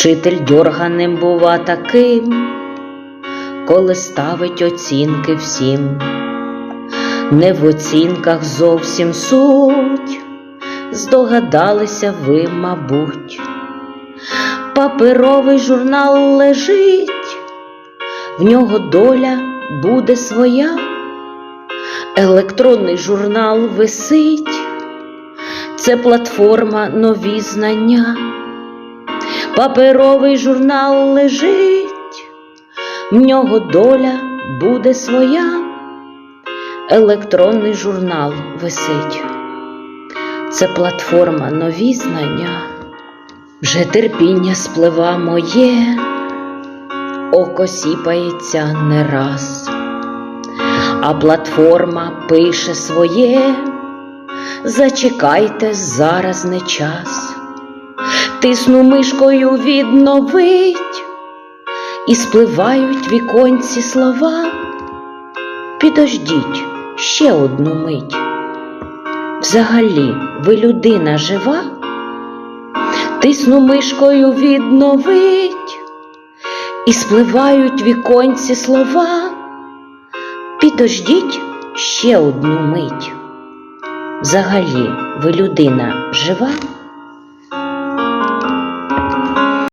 Вчитель дьорганим бува таким, коли ставить оцінки всім. Не в оцінках зовсім суть, здогадалися ви, мабуть. Паперовий журнал лежить, в нього доля буде своя, електронний журнал висить, це платформа нові знання. Паперовий журнал лежить, в нього доля буде своя, електронний журнал висить. Це платформа нові знання. Вже терпіння сплива моє, око сіпається не раз, а платформа пише своє, зачекайте, зараз не час. Тисну мишкою відновить, і спливають віконці слова. Підождіть ще одну мить. Взагалі, ви людина жива? Тисну мишкою відновить, і спливають віконці слова. Підождіть ще одну мить. Взагалі, ви людина жива?